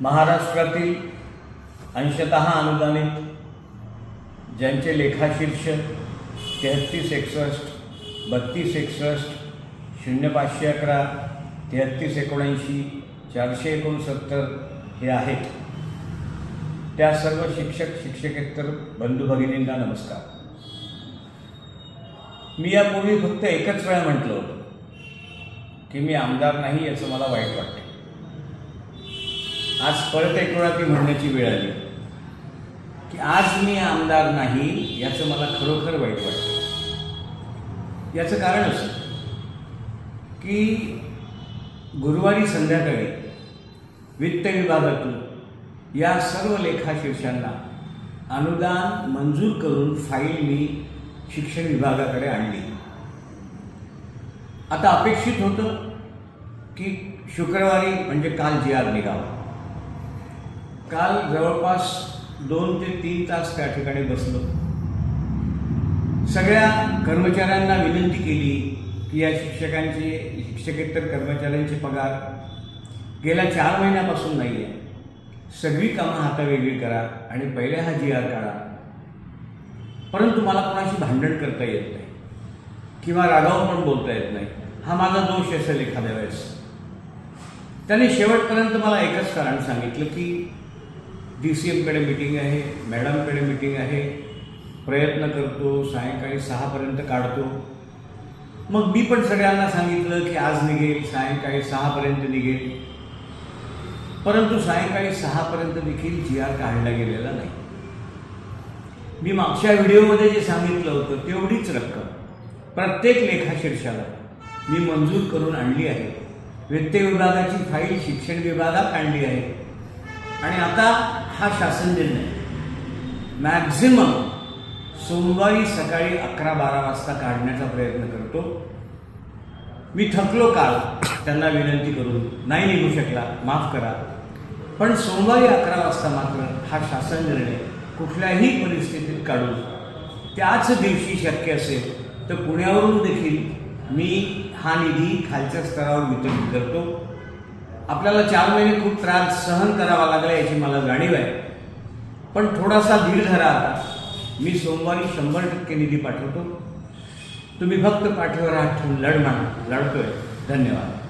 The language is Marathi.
महाराष्ट्रातील अंशतः अनुदानित ज्यांचे लेखाशीर्ष तेहत्तीस एकसष्ट बत्तीस एकसष्ट शून्य पाचशे अकरा तेहत्तीस एकोणऐंशी चारशे एकोणसत्तर हे आहेत. त्या सर्व शिक्षक शिक्षकेतर बंधू भगिनींना नमस्कार. मी यापूर्वी फक्त एकच वेळा म्हटलं होतं की मी आमदार नाही याचं मला वाईट वाटतं आज परत एक वेळा ती म्हणण्याची वेळ आली? की आज मी आमदार नाही याचं मला खरोखर वाईट वाटतं. याचं कारण असं की गुरुवारी संध्याकाळी वित्त विभागातून या सर्व लेखाशीर्षांना अनुदान मंजूर करून फाईल मी शिक्षण विभागाकडे आणली. आता अपेक्षित होतं की शुक्रवारी म्हणजे काल जी आर निघावा. काल जवळपास दोन ते तीन तास त्या ठिकाणी बसलो. सगळ्या कर्मचाऱ्यांना विनंती केली की या शिक्षकांचे शिक्षकेतर कर्मचाऱ्यांचे पगार गेल्या चार महिन्यापासून नाही आहे सगळी कामं हातावेगळी करा आणि पहिल्या हा जी आर काढा. परंतु मला कोणाशी भांडण करता येत नाही किंवा रागावर पण बोलता येत नाही. हा माझा दोष असेल एखाद्या वेळेस. त्याने शेवटपर्यंत मला एकच कारण सांगितलं की डी सी एमकडे मिटिंग आहे मॅडमकडे मिटिंग आहे. प्रयत्न करतो सायंकाळी सहापर्यंत काढतो. मग मी पण सगळ्यांना सांगितलं की आज निघेल सायंकाळी सहापर्यंत निघेल. परंतु सायंकाळी सहापर्यंत देखील जी आर काढला गेलेला नाही. मी मागच्या व्हिडिओमध्ये जे सांगितलं होतं तेवढीच रक्कम प्रत्येक लेखाशीर्षाला मी मंजूर करून आणली आहे. वित्त विभागाची फाईल शिक्षण विभागात आणली आहे. आणि आता हा शासन निर्णय. मॅक्झिमम सोमवारी सकाळी अकरा बारा वाजता काढण्याचा प्रयत्न करतो. मी थकलो काल त्यांना विनंती करून नाही निघू शकला माफ करा. पण सोमवारी अकरा वाजता मात्र हा शासन निर्णय कुठल्याही परिस्थितीत काढून त्याच दिवशी शक्य असेल तर पुण्यावरून देखील मी हा निधी खालच्या स्तरावर वितरित करतो. आपल्याला चार महिने खूप त्रास सहन करावा लागला याची मला जाणीव आहे. पण थोडासा धीर धरा आता. मी सोमवारी शंभर टक्के निधी पाठवतो. तुम्ही फक्त पाठीवर हात ठेवून लढ म्हणा लढतोय. धन्यवाद.